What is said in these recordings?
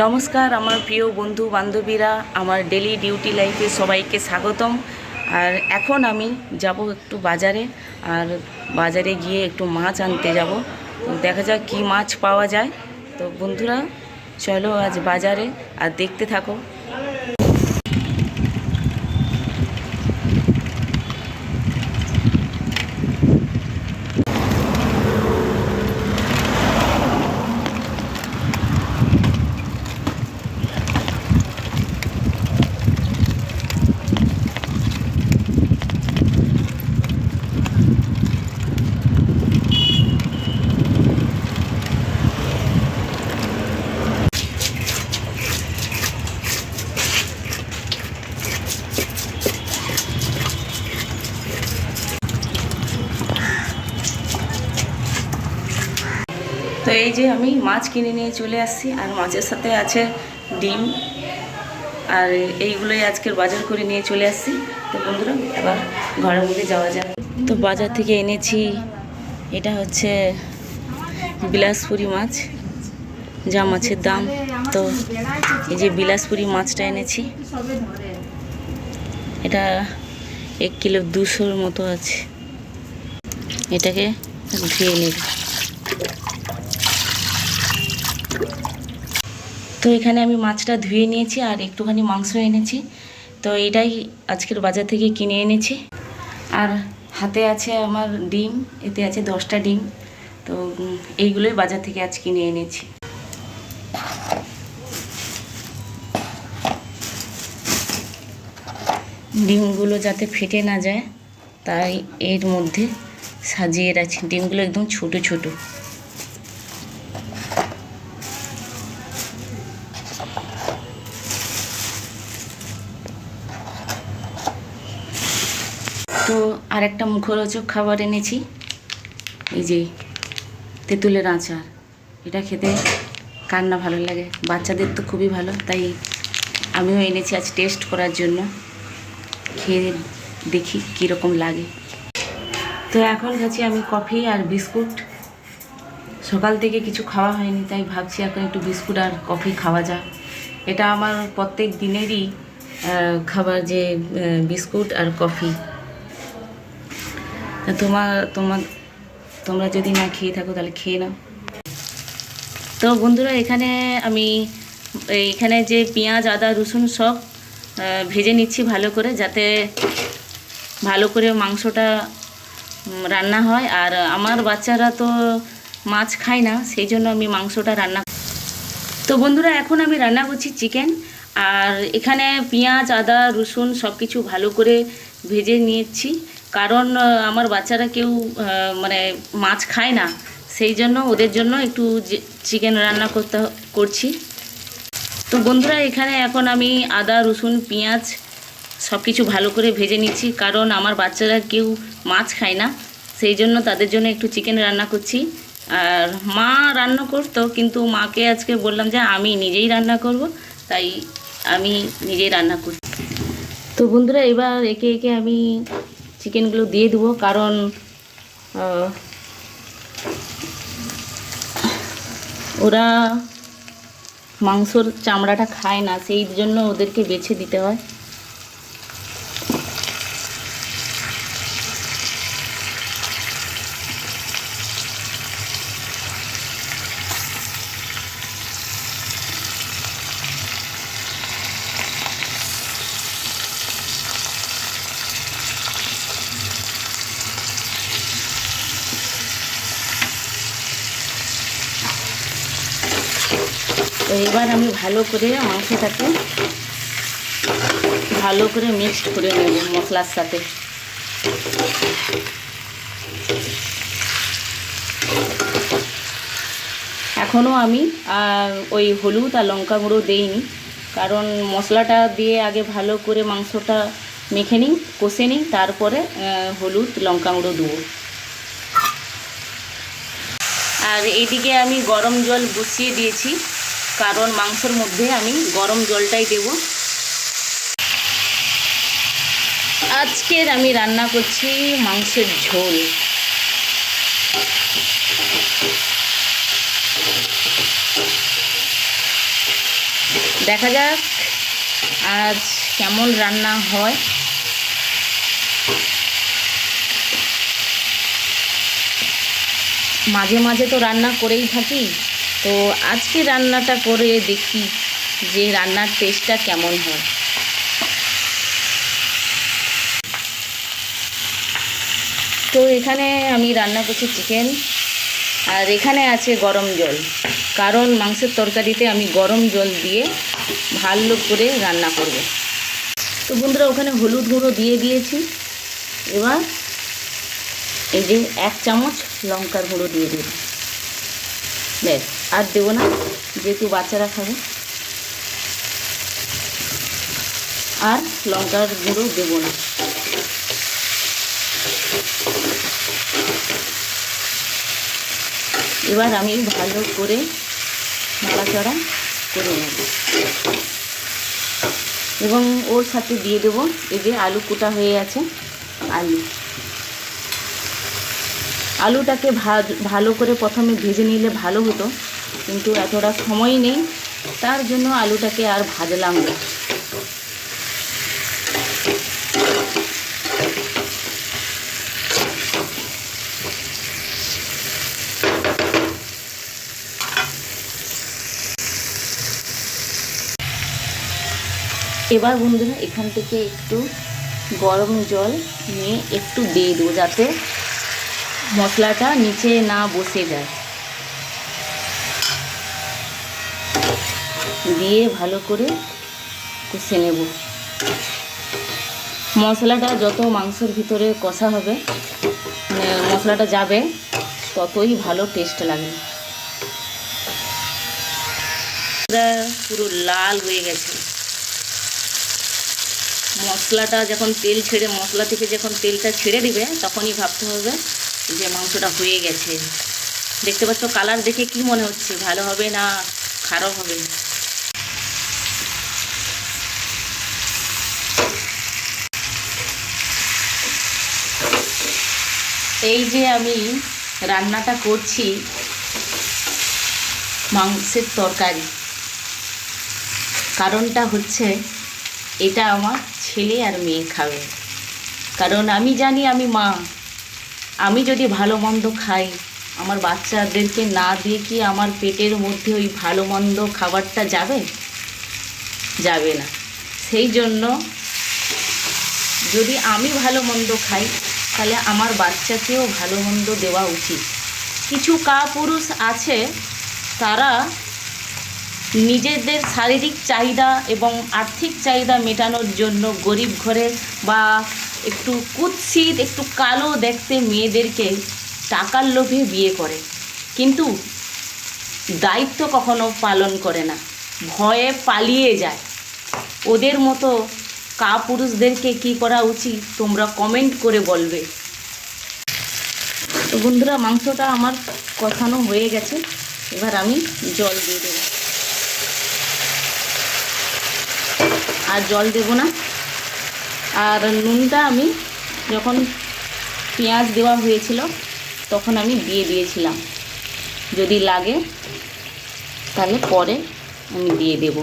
নমস্কার, আমার প্রিয় বন্ধু বান্ধবীরা, আমার ডেলি ডিউটি লাইফে সবাইকে স্বাগতম। আর এখন আমি যাব একটু বাজারে, আর বাজারে গিয়ে একটু মাছ আনতে যাব। দেখা যাক কি মাছ পাওয়া যায়। তো বন্ধুরা, চলো আজ বাজারে, আর দেখতে থাকো। এই যে আমি মাছ কিনে নিয়ে চলে আসছি, আর মাছের সাথে আছে ডিম। আর এইগুলোই আজকের বাজার করে নিয়ে চলে আসছি। তো বন্ধুরা, এবার ঘরের মধ্যে যাওয়া যাক। তো বাজার থেকে এনেছি, এটা হচ্ছে বিলাসপুরি মাছ, যা মাছের দাম। তো এই যে বিলাসপুরি মাছটা এনেছি, এটা এক কিলো দুশোর মতো আছে। এটাকে ধুয়ে নেব। তো এখানে আমি মাছটা ধুয়ে নিয়েছি আর একটুখানি মাংস এনেছি। তো এটাই আজকের বাজার থেকে কিনে এনেছি। আর হাতে আছে আমার ডিম, এতে আছে দশটা ডিম। তো এইগুলোই বাজার থেকে আজ কিনে এনেছি। ডিমগুলো যাতে ফেটে না যায়, তাই এর মধ্যে সাজিয়ে রাখছি। ডিমগুলো একদম ছোট ছোট। তো আর একটা মুখরোচক খাবার এনেছি। এই যে তেঁতুলের আচার। এটা খেতে কার না ভালো লাগে? বাচ্চাদের তো খুবই ভালো, তাই আমিও এনেছি আজ টেস্ট করার জন্য। খেয়ে দেখি কীরকম লাগে। তো এখন খাচ্ছি আমি কফি আর বিস্কুট। সকাল থেকে কিছু খাওয়া হয়নি, তাই ভাবছি এখন একটু বিস্কুট আর কফি খাওয়া যায় এটা আমার প্রত্যেক দিনেরই খাবার যে বিস্কুট আর কফি তোমার তোমার, তোমরা যদি না খেয়ে থাকো তাহলে খেয়ে নাও। তো বন্ধুরা, এখানে আমি, এখানে যে পেঁয়াজ, আদা, রসুন সব ভেজে নিচ্ছি ভালো করে, যাতে ভালো করে মাংসটা রান্না হয়। আর আমার বাচ্চারা তো মাছ খায় না, সেই জন্য আমি মাংসটা রান্না তো বন্ধুরা, এখন আমি রান্না করছি চিকেন। আর এখানে পেঁয়াজ, আদা, রসুন সব কিছু ভালো করে ভেজে নিয়েছি। কারণ আমার বাচ্চারা কেউ মানে মাছ খায় না। সেই জন্য ওদের জন্য একটু চিকেন রান্না করতে করছি। তো বন্ধুরা, এখানে এখন আমি আদা, রসুন, পেঁয়াজ সব কিছু ভালো করে ভেজে নিচ্ছি। কারণ আমার বাচ্চারা কেউ মাছ খায় না। সেই জন্য তাদের জন্য একটু চিকেন রান্না করছি। আর মা রান্না করতো, কিন্তু মাকে আজকে বললাম যে আমি নিজেই রান্না করব, তাই আমি নিজেই রান্না করছি। তো বন্ধুরা, এবার একে একে আমি চিকেনগুলো দিয়ে দেবো, কারণ ওরা মাংসর চামড়াটা খায় না, সেই জন্য ওদেরকে বেছে দিতে হয়। এবার আমি ভালো করে মাংসটাকে ভালো করে মিক্সড করে নেব মশলার সাথে। এখনও আমি ওই হলুদ আর লঙ্কা গুঁড়ো দেইনি, কারণ মশলাটা দিয়ে আগে ভালো করে মাংসটা মেখে নিই, কষে নিই, তারপরে হলুদ, লঙ্কা গুঁড়ো দেবো। আর এইদিকে আমি গরম জল বসিয়ে দিয়েছি। কারণ মাংসর মধ্যে আমি গরম জলটাই দেব। আজকের আমি রান্না করছি মাংসের ঝোল। দেখা যাক আজ কেমন রান্না হয়। মাঝে মাঝে তো রান্না করেই থাকি। তো আজকে রান্নাটা করে দেখি যে রান্নার টেস্টটা কেমন হয়। তো এখানে আমি রান্না করছি চিকেন আর এখানে আছে গরম জল। কারণ মাংসের তরকারিতে আমি গরম জল দিয়ে ভালো করে রান্না করব। তো বন্ধুরা, ওখানে হলুদ গুঁড়ো দিয়ে দিয়েছি। এবার এই যে এক চামচ লঙ্কার গুঁড়ো দিয়ে দেব ব্যাস। আর দেবো না, যেহেতু বাচ্চারা খাবে। আর লঙ্কার গুঁড়ো দেবো না। এবার আমি ভালো করে নাড়াচাড়া করে নেব। এবং ওর সাথে দিয়ে দেব এই যে আলু কুটা হয়ে আছে, আলু। আলুটাকে ভালো করে প্রথমে ভেজে নিলে ভালো হতো। কিন্তু এতটা সময় নেই। তার জন্য আলুটাকে আর ভাজলাম না। এবার বন্ধুরা এখান থেকে একটু গরম জল নিয়ে একটু দিয়ে দেবো যাতে মশলাটা নিচে না বসে যায়। দিয়ে ভালো করে কষে নেব। মশলাটা যত মাংসের ভিতরে কষা হবে মানে মশলাটা যাবে, ততই ভালো টেস্ট পুরা, পুরো লাল হয়ে গেছে। মশলাটা যখন তেল ছেড়ে, মশলা থেকে যখন তেলটা ছেড়ে দিবে, তখনই ভাবতে হবে যে মাংসটা হয়ে গেছে। দেখতে পাচ্ছ কালার দেখে কি মনে হচ্ছে, ভালো হবে না খারাপ হবে? এই যে আমি রান্নাটা করছি, মাংসের তরকারি। কারণটা হচ্ছে এটা আমার ছেলে আর মেয়ে খাবে। কারণ আমি জানি আমি মা। আমি যদি ভালো মন্দ খাই, আমার বাচ্চাদেরকে না দিয়ে কি আমার পেটের মধ্যে ওই ভালো মন্দ খাবারটা যাবে? যাবে না। সেই জন্য যদি আমি ভালো মন্দ খাই তাহলে আমার বাচ্চাকেও ভালো মন্দ দেওয়া উচিত। কিছু কাপুরুষ আছে, তারা নিজেদের শারীরিক চাহিদা এবং আর্থিক চাহিদা মেটানোর জন্য গরিব ঘরে বা একটু কুৎসিত, একটু কালো দেখতে মেয়েদেরকে টাকার লোভে বিয়ে করে। কিন্তু দায়িত্ব কখনো পালন করে না। ভয়ে পালিয়ে যায়। ওদের মতো কাপুরুষদেরকে কি করা উচিত? তোমরা কমেন্ট করে বলবে। তো বন্ধুরা, মাংসটা আমার কষানো হয়ে গেছে। এবার আমি জল দিয়ে দেবো। আর জল দেব না। আর নুনটা আমি যখন পেঁয়াজ দেওয়া হয়েছিল, তখন আমি দিয়ে দিয়েছিলাম। যদি লাগে, তাহলে পরে আমি দিয়ে দেব।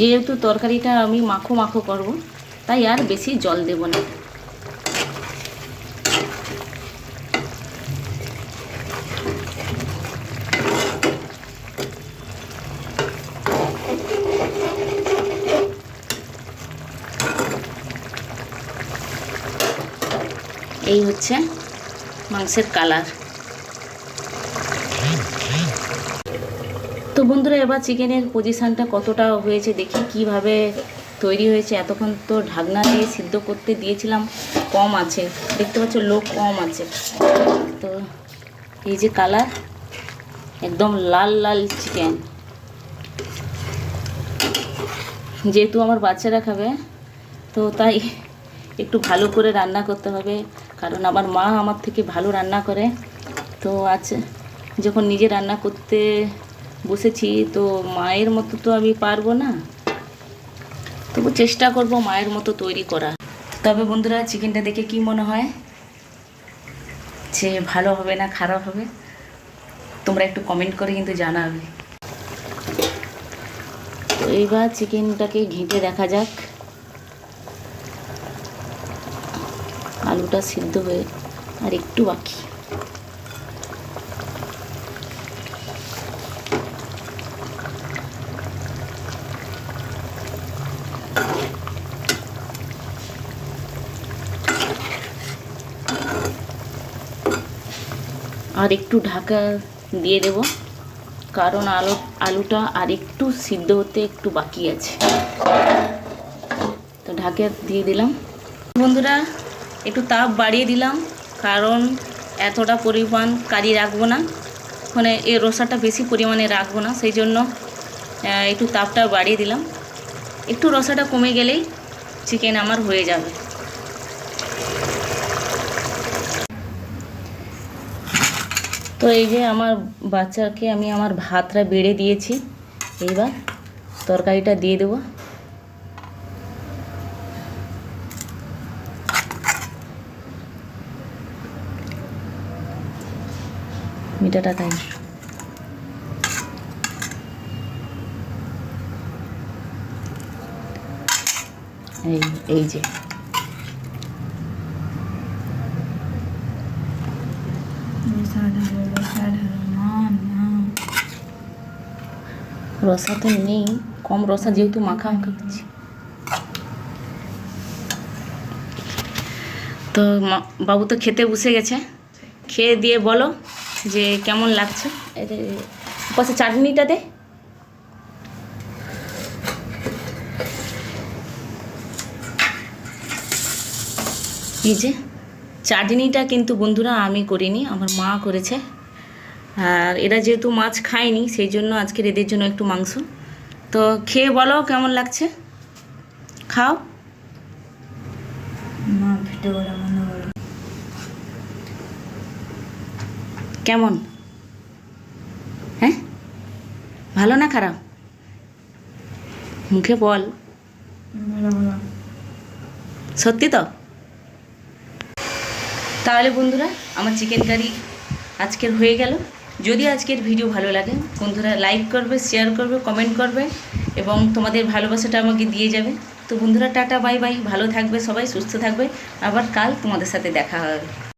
যেহেতু তরকারিটা আমি মাখো মাখো করব, তাই আর বেশি জল দেব না। এই হচ্ছে মাংসের কালার তো বন্ধুরা, এবার চিকেনের পজিশানটা কতটা হয়েছে দেখি, কীভাবে তৈরি হয়েছে, এতক্ষণ তো ঢাকনা দিয়ে সিদ্ধ করতে দিয়েছিলাম, কম আছে। দেখতে পাচ্ছ, লোক কম আছে। তো এই যে কালার একদম লাল লাল চিকেন যেহেতু আমার বাচ্চারা খাবে, তো তাই একটু ভালো করে রান্না করতে হবে, কারণ আমার মা আমার থেকে ভালো রান্না করে। তো আজ যখন নিজে রান্না করতে বসেছি, তো মায়ের মতো তো আমি পারব না। তবু চেষ্টা করব মায়ের মতো তৈরি করা। তবে বন্ধুরা, চিকেনটা দেখে কি মনে হয়? যে ভালো হবে না খারাপ হবে, তোমরা একটু কমেন্ট করে কিন্তু জানাবে। তো এইবার চিকেনটাকে ঘেঁটে দেখা যাক। আলুটা সিদ্ধ হয়ে আর একটু বাকি। আর একটু ঢাকা দিয়ে দেব। কারণ আলু, আলুটা আর একটু সিদ্ধ হতে একটু বাকি আছে। তো ঢাকা দিয়ে দিলাম। বন্ধুরা, একটু তাপ বাড়িয়ে দিলাম, কারণ এতটা পরিমাণ কারি রাখব না। মানে এই রসাটা বেশি পরিমাণে রাখব না, সেই জন্য একটু তাপটা বাড়িয়ে দিলাম। একটু রসাটা কমে গেলেই চিকেন আমার হয়ে যাবে। তো এই যে আমার বাচ্চাকে আমি আমার ভাতটা বেড়ে দিয়েছি, এইবার তরকারিটা দিয়ে দেবো। মিঠাটা তাই এই এই যে। রসা তো নেই, কম রসা যেহেতু মাখা মাখা করছি তো বাবু তো খেতে বসে গেছে। খেয়ে দিয়ে বলো যে কেমন লাগছে? পাশে চাটনিটা দে। এই যে, চাটনিটা কিন্তু বন্ধুরা আমি করিনি, আমার মা করেছে। আর এরা যেহেতু মাছ খায়নি সেই জন্য আজকের এদের জন্য একটু মাংস। তো খেয়ে বলো কেমন লাগছে? খাও। কেমন? হ্যাঁ? ভালো না খারাপ? মুখে বল। সত্যি তো? তাহলে বন্ধুরা আমার চিকেন কারি আজকের হয়ে গেল। যদি আজকের ভিডিও ভালো লাগে, বন্ধুরা লাইক করবে শেয়ার করবে কমেন্ট করবে এবং তোমাদের ভালোবাসাটা আমাকে দিয়ে যাবে। তো বন্ধুরা টাটা বাই বাই ভালো থাকবে সবাই, সুস্থ থাকবে। আবার কাল তোমাদের সাথে দেখা হবে।